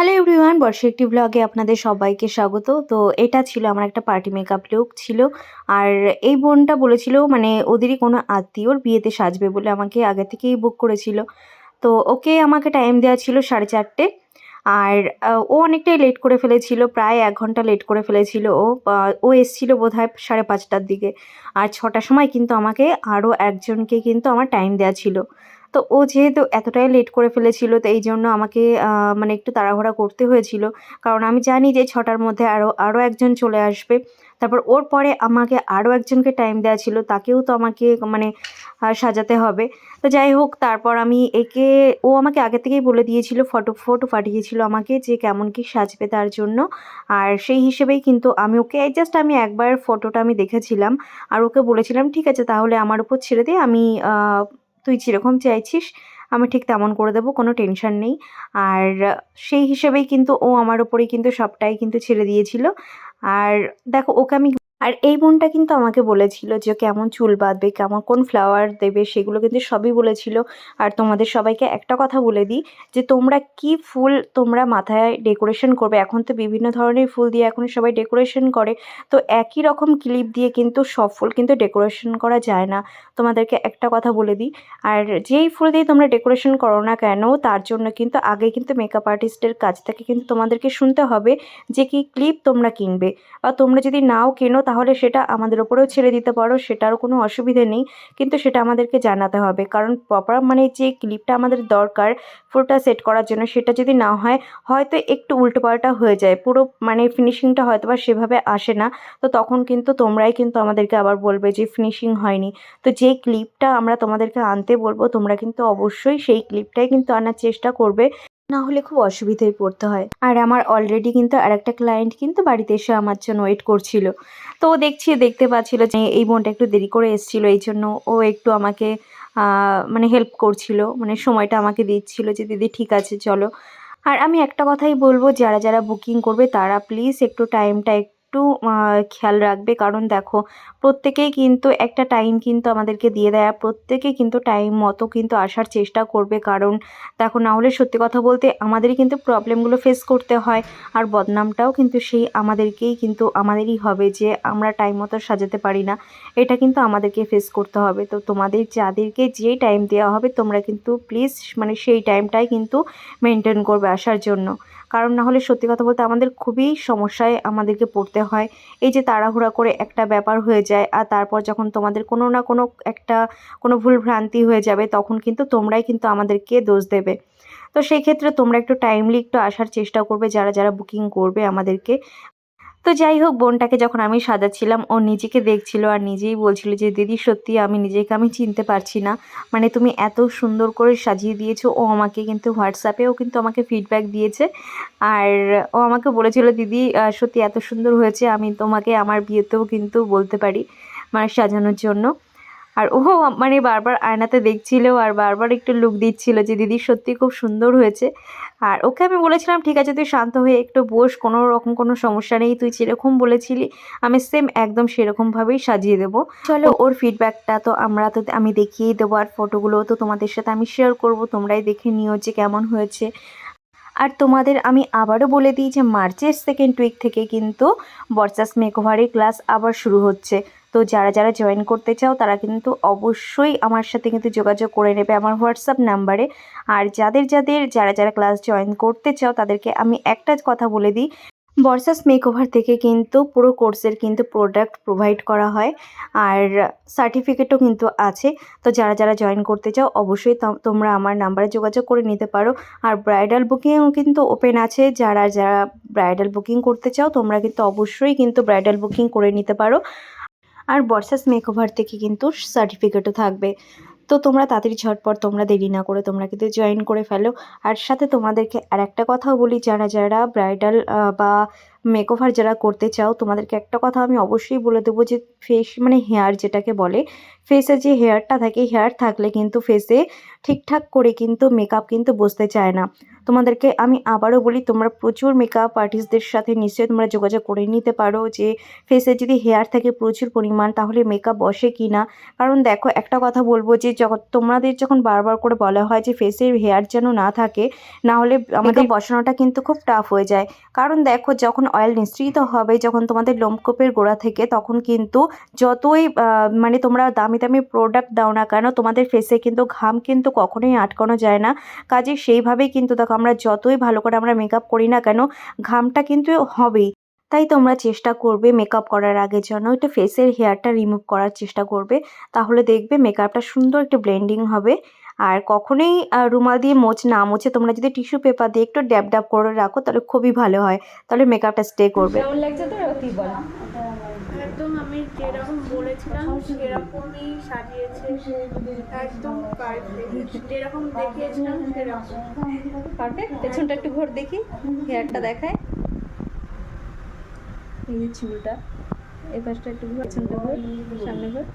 Hello everyone বর্ষা একটি ব্লগে আপনাদের সবাইকে স্বাগত। তো এটা ছিল আমার একটা পার্টি মেকআপ লুক ছিল। আর এই বোনটা বলেছিল মানে ওদেরই কোনো আত্মীয়র বিয়েতে সাজবে বলে আমাকে আগে থেকেই বুক করেছিল। তো ওকে আমাকে টাইম দেওয়া ছিল সাড়ে চারটে। আর ও অনেকটাই লেট করে ফেলেছিল, প্রায় এক ঘণ্টা লেট করে ফেলেছিল। ও ও এসছিল বোধ হয় সাড়ে পাঁচটার দিকে। আর ছটার সময় কিন্তু আমাকে আরও একজনকে কিন্তু আমার টাইম দেওয়া ছিল। তো ও যেহেতু এতটাই লেট করে ফেলেছিল, তো এই জন্য আমাকে মানে একটু তাড়াহুড়া করতে হয়েছিল। কারণ আমি জানি যে ছটার মধ্যে আরও আরও একজন চলে আসবে। তারপর ওর পরে আমাকে আরও একজনকে টাইম দেওয়া ছিল, তাকেও তো আমাকে মানে সাজাতে হবে। তো যাই হোক, তারপর আমি একে, ও আমাকে আগে থেকেই বলে দিয়েছিল, ফটো ফটো পাঠিয়েছিল আমাকে যে কেমন কি সাজবে তার জন্য। আর সেই হিসেবেই কিন্তু আমি ওকে জাস্ট আমি একবার ফটোটা আমি দেখেছিলাম। আর ওকে বলেছিলাম, ঠিক আছে, তাহলে আমার উপর ছেড়ে দে, আমি তুই যেরকম চাইছিস, আমি ঠিক তেমন করে দেবো, কোনো টেনশন নেই। আর সেই হিসেবেই কিন্তু ও আমার ওপরেই কিন্তু সবটাই কিন্তু ছেড়ে দিয়েছিল। আর দেখো, ওকে আমি আর এই বোনটা কিন্তু আমাকে বলেছিল যে কেমন চুল বাঁধবে, কেমন কোন ফ্লাওয়ার দেবে, সেগুলো কিন্তু সবই বলেছিল। আর তোমাদের সবাইকে একটা কথা বলে দিই যে তোমরা কি ফুল তোমরা মাথায় ডেকোরেশন করবে? এখন তো বিভিন্ন ধরনের ফুল দিয়ে এখন সবাই ডেকোরেশন করে। তো একই রকম ক্লিপ দিয়ে কিন্তু সব ফুল কিন্তু ডেকোরেশন করা যায় না। তোমাদেরকে একটা কথা বলে দিই, আর যেই ফুল দিয়ে তোমরা ডেকোরেশন করো না কেন, তার জন্য কিন্তু আগে কিন্তু মেকআপ আর্টিস্টের কাছ থেকে কিন্তু তোমাদেরকে শুনতে হবে যে কি ক্লিপ তোমরা কিনবে। বা তোমরা যদি নাও কেনো তাহলে সেটা আমাদের ওপরেও ছেড়ে দিতে পারো, সেটারও কোনো অসুবিধে নেই। কিন্তু সেটা আমাদেরকে জানাতে হবে। কারণ প্রপার মানে যে ক্লিপটা আমাদের দরকার ফুলটা সেট করার জন্য সেটা যদি না হয়, হয়তো একটু উল্টোপাল্টা হয়ে যায়। পুরো মানে ফিনিশিংটা হয়তো বা সেভাবে আসে না। তো তখন কিন্তু তোমরাই কিন্তু আমাদেরকে আবার বলবে যে ফিনিশিং হয়নি। তো যেই ক্লিপটা আমরা তোমাদেরকে আনতে বলব, তোমরা কিন্তু অবশ্যই সেই ক্লিপটাই কিন্তু আনার চেষ্টা করবে। না হলে খুব অসুবিধায় পড়তে হয়। আর আমার অলরেডি কিন্তু আর একটা ক্লায়েন্ট কিন্তু বাড়িতে এসে আমার জন্য ওয়েট করছিল। তো ও দেখছি, দেখতে পাচ্ছিল যে এই বোনটা একটু দেরি করে এসেছিল, এই জন্য ও একটু আমাকে মানে হেল্প করছিল মানে সময়টা আমাকে দিচ্ছিল যে, দিদি ঠিক আছে, চলো। আর আমি একটা কথাই বলব, যারা যারা বুকিং করবে তারা প্লিজ একটু টাইমটা একটু খেয়াল রাখবে। কারণ দেখো, প্রত্যেকেই কিন্তু একটা টাইম কিন্তু আমাদেরকে দিয়ে দেয়। প্রত্যেকে কিন্তু টাইম মতো কিন্তু আসার চেষ্টা করবে। কারণ দেখো, না হলে সত্যি কথা বলতে আমাদেরই কিন্তু প্রবলেমগুলো ফেস করতে হয়। আর বদনামটাও কিন্তু সেই আমাদেরকেই কিন্তু, আমাদেরই হবে যে আমরা টাইম মতো সাজাতে পারি না। এটা কিন্তু আমাদেরকে ফেস করতে হবে। তো তোমাদের যাদেরকে যে টাইম দেওয়া হবে, তোমরা কিন্তু প্লিজ মানে সেই টাইমটাই কিন্তু মেনটেন করবে আসার জন্য। কারণ না হলে সত্যি কথা বলতে আমাদের খুবই সমস্যায় আমাদেরকে পড়তে হয়। এই যে তাড়াহুড়া করে একটা ব্যাপার হয়ে যায় আর তারপর যখন তোমাদের কোনো না কোনো একটা, কোনো ভুল ভ্রান্তি হয়ে যাবে তখন কিন্তু তোমরাই কিন্তু আমাদেরকে দোষ দেবে। তো সেই ক্ষেত্রে তোমরা একটু টাইমলি একটু আসার চেষ্টা করবে, যারা যারা বুকিং করবে আমাদেরকে। তো যাই হোক, বোনটাকে যখন আমি সাজাচ্ছিলাম, ও নিজেকে দেখছিল আর নিজেই বলছিল যে, দিদি, সত্যি আমি নিজেকে আমি চিনতে পারছি না। মানে তুমি এত সুন্দর করে সাজিয়ে দিয়েছ। ও আমাকে কিন্তু হোয়াটসঅ্যাপেও কিন্তু আমাকে ফিডব্যাক দিয়েছে। আর ও আমাকে বলেছিল, দিদি সত্যি এত সুন্দর হয়েছে। আমি তোমাকে আমার বিয়েতেও কিন্তু বলতে পারি মানে সাজানোর জন্য। আর ও মানে বারবার আয়নাতে দেখছিল আর বারবার একটু লুক দিচ্ছিল যে দিদি সত্যি খুব সুন্দর হয়েছে। আর ওকে আমি বলেছিলাম ঠিক আছে তুই শান্ত হয়ে একটু বস কোনো রকম কোনো সমস্যা নেই তুই যেরকম বলেছিলি আমি সেম একদম সেরকমভাবেই সাজিয়ে দেবো। চলো। ওর ফিডব্যাকটা তো আমরা তো আমি দেখিয়েই দেবো আর ফটোগুলো তো তোমাদের সাথে আমি শেয়ার করব তোমরাই দেখে নিও যে কেমন হয়েছে। আর তোমাদের আমি আবারও বলে দিই যে মার্চের সেকেন্ড উইক থেকে কিন্তু বর্ষাস মেকওভারের ক্লাস আবার শুরু হচ্ছে। তো যারা যারা জয়েন করতে চাও, তারা কিন্তু অবশ্যই আমার সাথে কিন্তু যোগাযোগ করে নেবে আমার হোয়াটসঅ্যাপ নাম্বারে আর যাদের যাদের, যারা যারা ক্লাস জয়েন করতে চাও, তাদেরকে আমি একটা কথা বলে দিই। বর্ষাস মেকওভার থেকে কিন্তু পুরো কোর্সের কিন্তু প্রোডাক্ট প্রোভাইড করা হয়। আর সার্টিফিকেটও কিন্তু আছে। তো যারা যারা জয়েন করতে চাও, অবশ্যই তোমরা আমার নাম্বারে যোগাযোগ করে নিতে পারো। আর ব্রাইডাল বুকিংও কিন্তু ওপেন আছে। যারা যারা ব্রাইডাল বুকিং করতে চাও, তোমরা কিন্তু অবশ্যই কিন্তু ব্রাইডাল বুকিং করে নিতে পারো। আর বর্ষাস মেকওভার থেকে কিন্তু সার্টিফিকেটও থাকবে। তো তোমরা তাড়াতাড়ি ঝটপট, তোমরা দেরি না করে তোমরা কিন্তু জয়েন করে ফেলো। আর সাথে তোমাদেরকে আর একটা কথাও বলি, যারা যারা ব্রাইডাল বা মেকওভার যারা করতে চাও তোমাদেরকে একটা কথা আমি অবশ্যই বলে দেবো যে ফেস মানে হেয়ার যেটাকে বলে ফেসে যে হেয়ারটা থাকে হেয়ার থাকলে কিন্তু ফেসে ঠিকঠাক করে কিন্তু মেকআপ কিন্তু বসতে চায় না। তোমাদেরকে আমি আবারও বলি তোমরা প্রচুর মেকআপ আর্টিস্টদের সাথে নিশ্চয়ই তোমরা যোগাযোগ করে নিতে পারো যে ফেসে যদি হেয়ার থাকে প্রচুর পরিমাণ তাহলে মেকআপ বসে কি না কারণ দেখো একটা কথা বলব যে যখন তোমাদের যখন বারবার করে বলা হয় যে ফেসের হেয়ার যেন না থাকে না হলে আমাদের বসানোটা কিন্তু খুব টাফ হয়ে যায়। কারণ দেখো যখন অয়েল নিঃসৃত হবে যখন তোমাদের লোমকূপের গোড়া থেকে, তখন কিন্তু যতই মানে তোমরা দামি দামি প্রোডাক্ট দাও না কেন, তোমাদের ফেসে কিন্তু ঘাম কিন্তু কখনোই আটকানো যায় না। কাজে সেইভাবেই কিন্তু দেখো আমরা যতই ভালো করে আমরা মেকআপ করি না কেন, ঘামটা কিন্তু হবেই। তাই তোমরা চেষ্টা করবে মেকআপ করার আগে যেন একটু ফেসের হেয়ারটা রিমুভ করার চেষ্টা করবে। তাহলে দেখবে মেকআপটা সুন্দর একটু ব্লেন্ডিং হবে। আর কখনোই রুমাল দিয়ে মোচ না মুছে তোমরা যদি টিস্যু পেপার দিয়ে একটু ড্যাব ড্যাব করে রাখো তাহলে খুবই ভালো হয়। তাহলে মেকআপটা স্টে করবে। কেমন লাগছে তোর? তুই বল? একদম আমি যেরকম বলেছিলাম সেরকমই সাজিয়েছে। একদম পারফেক্ট যেরকম দেখিয়েছিলাম সেরকম। পারফেক্ট পেছনটা একটু ঘোর দেখি হেয়ারটা দেখায়। এই যে চুলটা এই পাশটা একটু ঘোর পেছনটা ঘোর সামনে ঘোর।